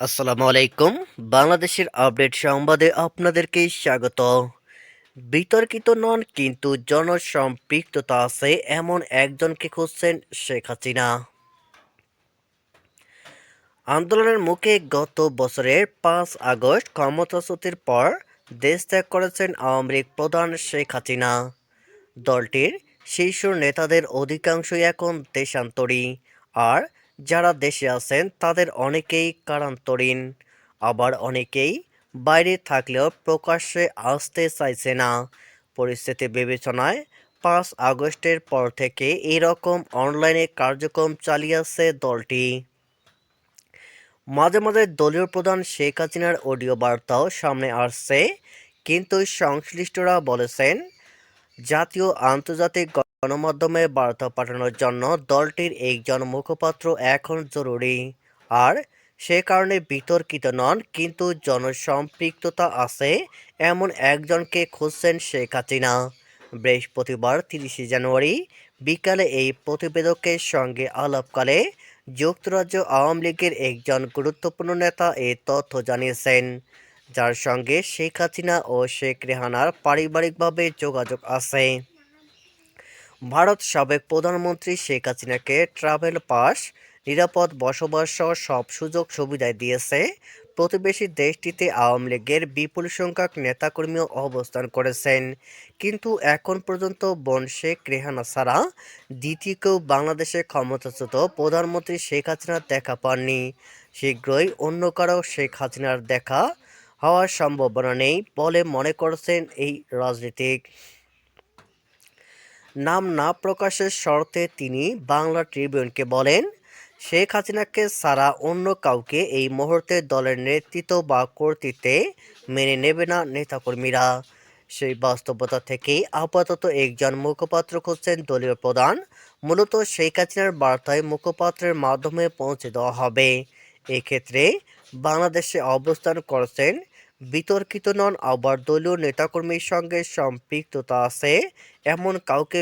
আসসালামু আলাইকুম। বাংলাদেশের আপডেট সংবাদে আপনাদেরকে স্বাগত। বিতর্কিত নন, কিন্তু জনসম্পৃক্ততা আছে এমন একজনকে খুঁজছেন শেখ হাসিনা। আন্দোলনের মুখে গত বছরের পাঁচ আগস্ট ক্ষমতাচ্যুতির পর দেশ ত্যাগ করেছেন আওয়ামী লীগ প্রধান শেখ হাসিনা। দলটির শীর্ষ নেতাদের অধিকাংশই এখন দেশান্তরী। আর যারা দেশে আছেন, তাদের অনেকেই কারান্তরীণ, আবার অনেকেই বাইরে থাকলেও প্রকাশ্যে আসতে চাইছে না। পরিস্থিতি বিবেচনায় পাঁচ আগস্টের পর থেকে এরকম অনলাইনে কার্যক্রম চালিয়েছে দলটি। মাঝে মাঝে দলীয় প্রধান শেখ হাসিনার অডিও বার্তাও সামনে আসছে, কিন্তু সংশ্লিষ্টরা বলেছেন, জাতীয় আন্তর্জাতিক গণমাধ্যমে বার্তা পাঠানোর জন্য দলটির একজন মুখপাত্র এখন জরুরি। আর সে কারণে বিতর্কিত নন, কিন্তু জনসম্পৃক্ততা আছে এমন একজনকে খুঁজছেন শেখ হাসিনা। বৃহস্পতিবার তিরিশে জানুয়ারি বিকালে এই প্রতিবেদকের সঙ্গে আলাপকালে যুক্তরাজ্য আওয়ামী লীগের একজন গুরুত্বপূর্ণ নেতা এ তথ্য জানিয়েছেন। যার সঙ্গে শেখ হাসিনা ও শেখ রেহানার পারিবারিকভাবে যোগাযোগ আছে। ভারত সাবেক প্রধানমন্ত্রী শেখ হাসিনাকে ট্রাভেল পাস নিরাপদ বসবাস সহ সব সুযোগ সুবিধায় দিয়েছে। প্রতিবেশী দেশটিতে আওয়ামী লীগের বিপুল সংখ্যক নেতাকর্মীও অবস্থান করেছেন। কিন্তু এখন পর্যন্ত বন শেখ রেহানা ছাড়া দ্বিতীয় কেউ বাংলাদেশে ক্ষমতাচ্যুত প্রধানমন্ত্রী শেখ হাসিনার দেখা পাননি। শীঘ্রই অন্য কারও শেখ হাসিনার দেখা হওয়ার সম্ভাবনা নেই বলে মনে করছেন এই রাজনীতিক। নাম না প্রকাশের শর্তে তিনি বাংলা ট্রিবিউনকে বলেন, শেখ হাসিনাকে ছাড়া অন্য কাউকে এই মুহূর্তে দলের নেতৃত্ব বা কর্তৃত্বে মেনে নেবে না নেতাকর্মীরা। সেই বাস্তবতা থেকেই আপাতত একজন মুখপাত্র খুঁজছেন দলীয় প্রধান। মূলত শেখ হাসিনার বার্তায় মুখপাত্রের মাধ্যমে পৌঁছে দেওয়া হবে। এক্ষেত্রে বাংলাদেশে অবস্থান করছেন বিতর্কিত নন আবার দলীয় নেতাকর্মীর সঙ্গে সম্পৃক্ততা আছে এমন কাউকে